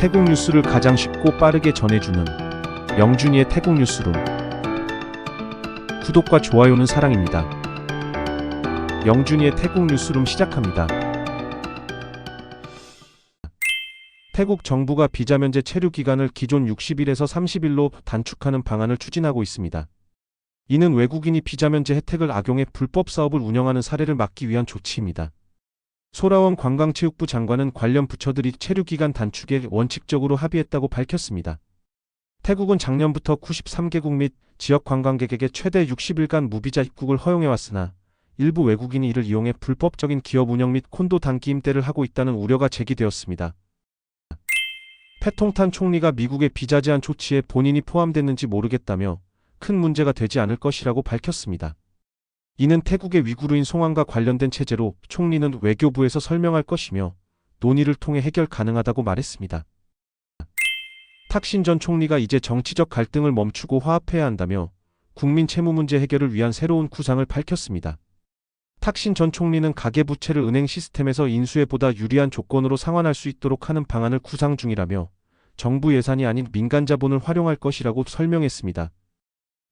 태국 뉴스를 가장 쉽고 빠르게 전해주는 영준이의 태국 뉴스룸. 구독과 좋아요는 사랑입니다. 영준이의 태국 뉴스룸 시작합니다. 태국 정부가 비자 면제 체류 기간을 기존 60일에서 30일로 단축하는 방안을 추진하고 있습니다. 이는 외국인이 비자 면제 혜택을 악용해 불법 사업을 운영하는 사례를 막기 위한 조치입니다. 소라원 관광체육부 장관은 관련 부처들이 체류 기간 단축에 원칙적으로 합의했다고 밝혔습니다. 태국은 작년부터 93개국 및 지역 관광객에게 최대 60일간 무비자 입국을 허용해왔으나 일부 외국인이 이를 이용해 불법적인 기업 운영 및 콘도 단기 임대를 하고 있다는 우려가 제기되었습니다. 패통탄 총리가 미국의 비자 제한 조치에 본인이 포함됐는지 모르겠다며 큰 문제가 되지 않을 것이라고 밝혔습니다. 이는 태국의 위구르인 송환과 관련된 체제로 총리는 외교부에서 설명할 것이며 논의를 통해 해결 가능하다고 말했습니다. 탁신 전 총리가 이제 정치적 갈등을 멈추고 화합해야 한다며 국민 채무 문제 해결을 위한 새로운 구상을 밝혔습니다. 탁신 전 총리는 가계부채를 은행 시스템에서 인수해 보다 유리한 조건으로 상환할 수 있도록 하는 방안을 구상 중이라며 정부 예산이 아닌 민간 자본을 활용할 것이라고 설명했습니다.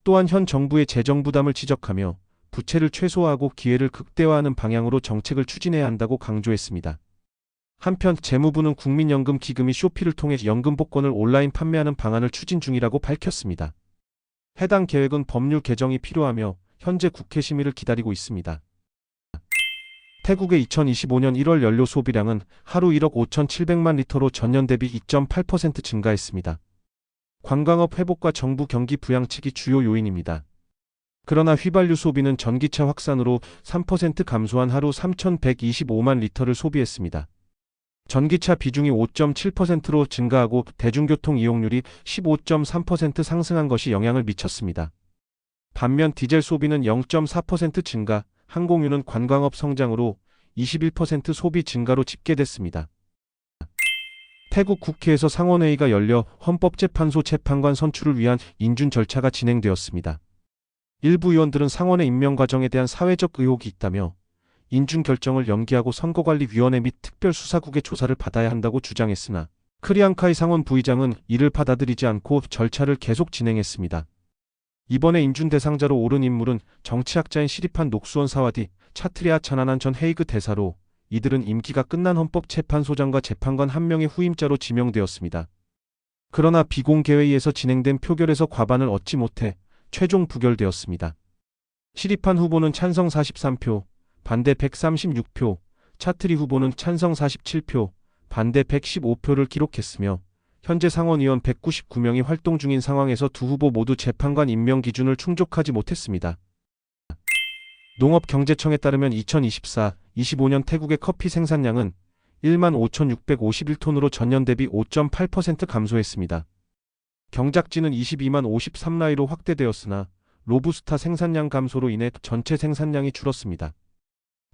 또한 현 정부의 재정 부담을 지적하며 부채를 최소화하고 기회를 극대화하는 방향으로 정책을 추진해야 한다고 강조했습니다. 한편 재무부는 국민연금 기금이 쇼피를 통해 연금 복권을 온라인 판매하는 방안을 추진 중이라고 밝혔습니다. 해당 계획은 법률 개정이 필요하며 현재 국회 심의를 기다리고 있습니다. 태국의 2025년 1월 연료 소비량은 하루 1억 5,700만 리터로 전년 대비 2.8% 증가했습니다. 관광업 회복과 정부 경기 부양책이 주요 요인입니다. 그러나 휘발유 소비는 전기차 확산으로 3% 감소한 하루 3,125만 리터를 소비했습니다. 전기차 비중이 5.7%로 증가하고 대중교통 이용률이 15.3% 상승한 것이 영향을 미쳤습니다. 반면 디젤 소비는 0.4% 증가, 항공유는 관광업 성장으로 21% 소비 증가로 집계됐습니다. 태국 국회에서 상원회의가 열려 헌법재판소 재판관 선출을 위한 인준 절차가 진행되었습니다. 일부 의원들은 상원의 임명 과정에 대한 사회적 의혹이 있다며 인준 결정을 연기하고 선거관리위원회 및 특별수사국의 조사를 받아야 한다고 주장했으나 크리앙카이 상원 부의장은 이를 받아들이지 않고 절차를 계속 진행했습니다. 이번에 인준 대상자로 오른 인물은 정치학자인 시리판 녹수원 사와디, 차트리아 차나난 전 헤이그 대사로 이들은 임기가 끝난 헌법재판소장과 재판관 한 명의 후임자로 지명되었습니다. 그러나 비공개회의에서 진행된 표결에서 과반을 얻지 못해 최종 부결되었습니다. 시리판 후보는 찬성 43표, 반대 136표, 차트리 후보는 찬성 47표, 반대 115표를 기록했으며 현재 상원의원 199명이 활동 중인 상황에서 두 후보 모두 재판관 임명 기준을 충족하지 못했습니다. 농업경제청에 따르면 2024-25년 태국의 커피 생산량은 1만 5,651톤으로 전년 대비 5.8% 감소했습니다. 경작지는 22만 53라이로 확대되었으나 로부스타 생산량 감소로 인해 전체 생산량이 줄었습니다.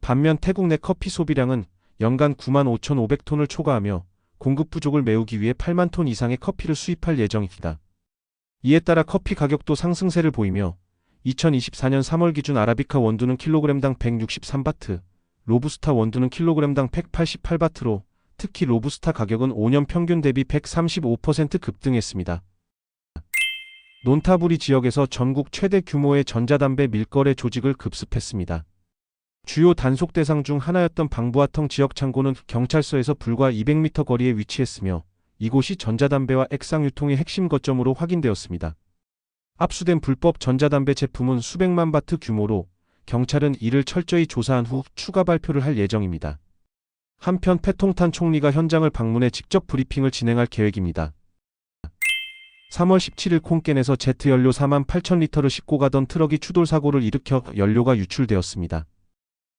반면 태국 내 커피 소비량은 연간 9만 5,500톤을 초과하며 공급 부족을 메우기 위해 8만 톤 이상의 커피를 수입할 예정입니다. 이에 따라 커피 가격도 상승세를 보이며 2024년 3월 기준 아라비카 원두는 킬로그램당 163바트, 로부스타 원두는 킬로그램당 188바트로 특히 로부스타 가격은 5년 평균 대비 135% 급등했습니다. 논타부리 지역에서 전국 최대 규모의 전자담배 밀거래 조직을 급습했습니다. 주요 단속 대상 중 하나였던 방부아텅 지역 창고는 경찰서에서 불과 200m 거리에 위치했으며 이곳이 전자담배와 액상 유통의 핵심 거점으로 확인되었습니다. 압수된 불법 전자담배 제품은 수백만 바트 규모로 경찰은 이를 철저히 조사한 후 추가 발표를 할 예정입니다. 한편 패통탄 총리가 현장을 방문해 직접 브리핑을 진행할 계획입니다. 3월 17일 콩겐에서 제트 연료 4만 8천 리터를 싣고 가던 트럭이 추돌 사고를 일으켜 연료가 유출되었습니다.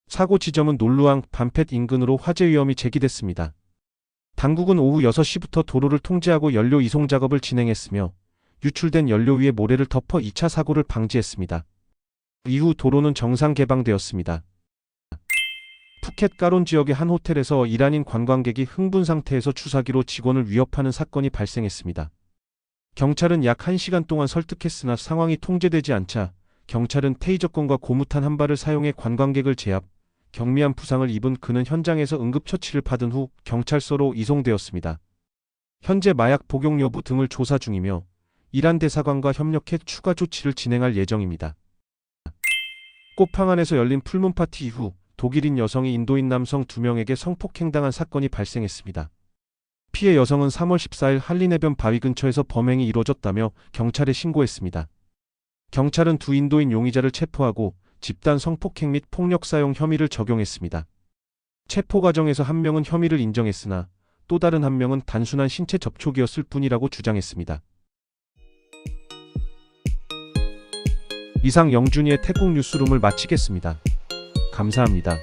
사고 지점은 놀루앙 반펫 인근으로 화재 위험이 제기됐습니다. 당국은 오후 6시부터 도로를 통제하고 연료 이송 작업을 진행했으며 유출된 연료 위에 모래를 덮어 2차 사고를 방지했습니다. 이후 도로는 정상 개방되었습니다. 푸켓 까론 지역의 한 호텔에서 이란인 관광객이 흥분 상태에서 주사기로 직원을 위협하는 사건이 발생했습니다. 경찰은 약 1시간 동안 설득했으나 상황이 통제되지 않자 경찰은 테이저건과 고무탄 한 발을 사용해 관광객을 제압, 경미한 부상을 입은 그는 현장에서 응급처치를 받은 후 경찰서로 이송되었습니다. 현재 마약 복용 여부 등을 조사 중이며 이란 대사관과 협력해 추가 조치를 진행할 예정입니다. 꽃팡안에서 열린 풀문 파티 이후 독일인 여성이 인도인 남성 2명에게 성폭행당한 사건이 발생했습니다. 피해 여성은 3월 14일 한린해변 바위 근처에서 범행이 이루어졌다며 경찰에 신고했습니다. 경찰은 두 인도인 용의자를 체포하고 집단 성폭행 및 폭력 사용 혐의를 적용했습니다. 체포 과정에서 한 명은 혐의를 인정했으나 또 다른 한 명은 단순한 신체 접촉이었을 뿐이라고 주장했습니다. 이상 영준이의 태국 뉴스룸을 마치겠습니다. 감사합니다.